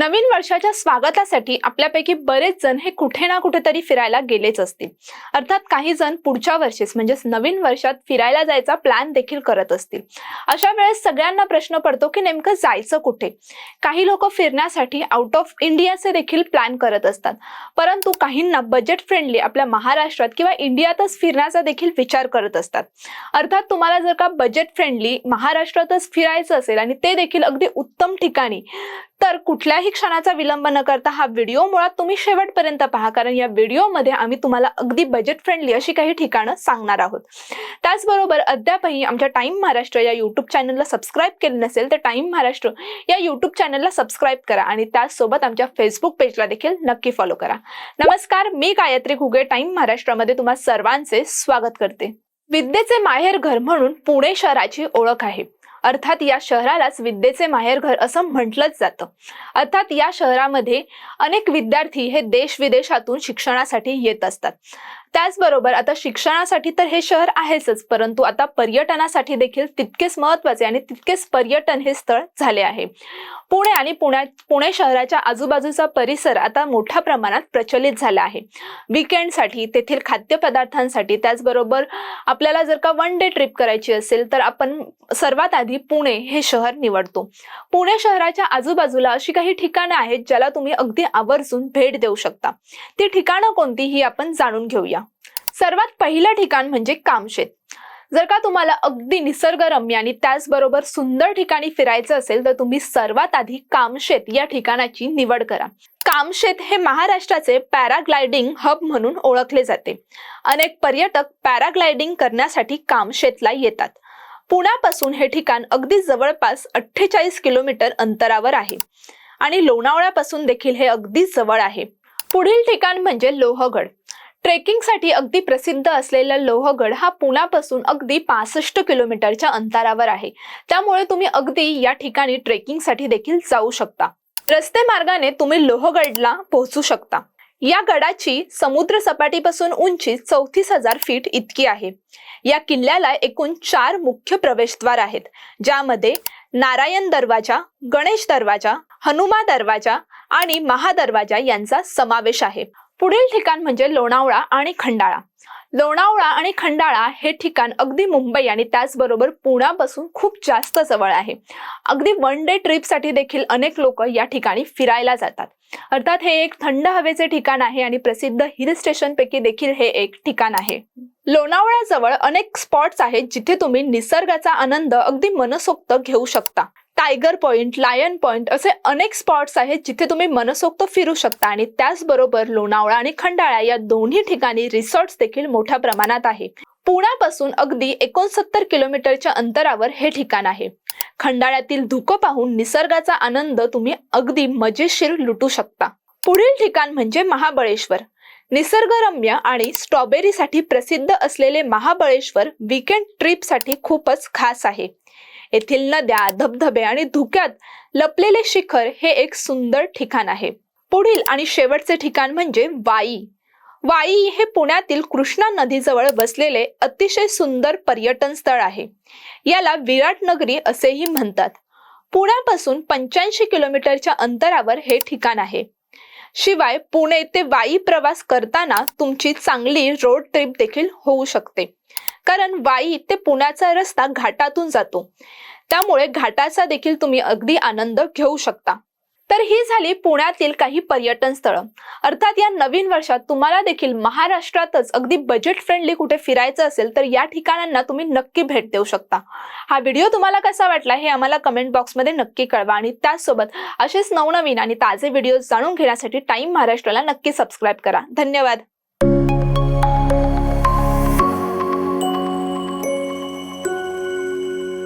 नवीन वर्षाच्या स्वागतासाठी आपल्यापैकी बरेच जण हे कुठे ना कुठेतरी फिरायला गेलेच असतील. अर्थात काही जण पुढच्या वर्षीच म्हणजेच नवीन वर्षात फिरायला जायचा प्लॅन देखील करत असतील. अशा वेळेस सगळ्यांना प्रश्न पडतो की नेमकं जायचं कुठे? काही लोक फिरण्यासाठी आउट ऑफ इंडियाचे देखील प्लॅन करत असतात. परंतु काहींना बजेट फ्रेंडली आपल्या महाराष्ट्रात किंवा इंडियातच फिरण्याचा देखील विचार करत असतात. अर्थात तुम्हाला जर का बजेट फ्रेंडली महाराष्ट्रातच फिरायचं असेल आणि ते देखील अगदी उत्तम ठिकाणी तर कुठल्याही क्षणाचा विलंब न करता हा व्हिडिओ मुळात तुम्ही शेवटपर्यंत पहा कारण या व्हिडिओमध्ये आम्ही तुम्हाला अगदी बजेट फ्रेंडली अशी काही ठिकाणं सांगणार आहोत. त्याचबरोबर अद्यापही आमच्या टाईम महाराष्ट्र या यूट्यूब चॅनलला सबस्क्राईब केले नसेल तर टाइम महाराष्ट्र या यूट्यूब चॅनलला सबस्क्राईब करा आणि त्याचसोबत आमच्या फेसबुक पेजला देखील नक्की फॉलो करा. नमस्कार मी गायत्री घुगे. टाइम महाराष्ट्रामध्ये तुम्हा सर्वांचे स्वागत करते. विद्येचे माहेर घर म्हणून पुणे शहराची ओळख आहे. अर्थात या शहरालाच विद्येचे माहेरघर असं म्हटलंच जातं. अर्थात या शहरामध्ये अनेक विद्यार्थी हे देश विदेशातून शिक्षणासाठी येत असतात. त्याचबरोबर आता शिक्षणासाठी तर हे शहर आहेच परंतु आता पर्यटनासाठी देखील तितकेच महत्त्वाचे आणि तितकेच पर्यटन हे स्थळ झाले आहे. पुणे आणि पुण्यात पुणे शहराच्या आजूबाजूचा परिसर आता मोठ्या प्रमाणात प्रचलित झाला आहे. विकेंडसाठी तेथील खाद्यपदार्थांसाठी त्याचबरोबर आपल्याला जर का वन डे ट्रिप करायची असेल तर आपण सर्वात आधी पुणे हे शहर निवडतो. पुणे शहराच्या आजूबाजूला अशी काही ठिकाणं आहेत ज्याला तुम्ही अगदी आवर्जून भेट देऊ शकता. ती ठिकाणं कोणती ही आपण जाणून घेऊया. सर्वात पहिलं ठिकाण म्हणजे कामशेत. जर का तुम्हाला अगदी निसर्गरम्य आणि त्याचबरोबर सुंदर ठिकाणी फिरायचं असेल तर तुम्ही सर्वात आधी कामशेत या ठिकाणाची निवड करा. कामशेत हे महाराष्ट्राचे पॅराग्लायडिंग हब म्हणून ओळखले जाते. अनेक पर्यटक पॅराग्लायडिंग करण्यासाठी कामशेतला येतात. पुण्यापासून हे ठिकाण अगदी जवळपास अठ्ठेचाळीस किलोमीटर अंतरावर आहे. आणि लोणावळ्यापासून देखील हे अगदी जवळ आहे. पुढील ठिकाण म्हणजे लोहगड. ट्रेकिंगसाठी अगदी प्रसिद्ध असलेला लोहगड हा पुण्यापासून अगदी पासष्ट किलोमीटरच्या अंतरावर आहे. त्यामुळे तुम्ही अगदी या ठिकाणी ट्रेकिंगसाठी देखील जाऊ शकता. रस्ते मार्गाने तुम्ही लोहगडला पोहोचू शकता. या गडाची समुद्र सपाटीपासून उंची चौतीस हजार फीट इतकी आहे. या किल्ल्याला एकूण चार मुख्य प्रवेशद्वार आहेत ज्यामध्ये नारायण दरवाजा गणेश दरवाजा हनुमा दरवाजा आणि महादरवाजा यांचा समावेश आहे. पुढील ठिकाण म्हणजे लोणावळा आणि खंडाळा. लोणावळा आणि खंडाळा हे ठिकाण अगदी मुंबई आणि त्याचबरोबर पुण्यापासून खूप जास्त जवळ आहे. अगदी वन डे ट्रिपसाठी देखील अनेक लोक या ठिकाणी फिरायला जातात. अर्थात हे एक थंड हवेचे ठिकाण आहे आणि प्रसिद्ध हिल स्टेशन पैकी देखील हे एक ठिकाण आहे. लोणावळ्याजवळ अनेक स्पॉट्स आहेत जिथे तुम्ही निसर्गाचा आनंद अगदी मनसोक्त घेऊ शकता. टायगर पॉइंट लायन पॉइंट असे अनेक स्पॉट्स आहेत जिथे तुम्ही मनसोक्त फिरू शकता. आणि त्याचबरोबर लोणावळा आणि खंडाळा या दोन्ही ठिकाणी रिसॉर्ट्स देखील मोठ्या प्रमाणात आहे पुण्यापासून अगदी एकोणसत्तर किलोमीटरच्या अंतरावर हे ठिकाण आहे. खंडाळ्यातील धुकं पाहून निसर्गाचा आनंद तुम्ही अगदी मजेशीर लुटू शकता. पुढील ठिकाण म्हणजे महाबळेश्वर. निसर्गरम्य आणि स्ट्रॉबेरीसाठी प्रसिद्ध असलेले महाबळेश्वर विकेंड ट्रिपसाठी खूपच खास आहे. येथील नद्या धबधबे आणि धुक्यात लपलेले शिखर हे एक सुंदर ठिकाण आहे. पुढील आणि शेवटचे ठिकाण म्हणजे वाई. वाई हे पुण्यातील कृष्णा नदीजवळ बसलेले अतिशय सुंदर पर्यटन स्थळ आहे. याला विराट नगरी असेही म्हणतात. पुण्यापासून पंच्याऐंशी किलोमीटरच्या अंतरावर हे ठिकाण आहे. शिवाय पुणे ते वाई प्रवास करताना तुमची चांगली रोड ट्रिप देखील होऊ शकते. कारण वाई ते पुण्याचा रस्ता घाटातून जातो. त्यामुळे घाटाचा देखील तुम्ही अगदी आनंद घेऊ शकता. तर ही झाली पुण्यातील काही पर्यटन स्थळं. अर्थात या नवीन वर्षात तुम्हाला देखील महाराष्ट्रातच अगदी बजेट फ्रेंडली कुठे फिरायचं असेल तर या ठिकाणांना तुम्ही नक्की भेट देऊ शकता. हा व्हिडिओ तुम्हाला कसा वाटला हे आम्हाला कमेंट बॉक्समध्ये नक्की कळवा आणि त्याचसोबत असेच नवनवीन आणि ताजे व्हिडिओ जाणून घेण्यासाठी टाइम महाराष्ट्राला नक्की सबस्क्राईब करा. धन्यवाद.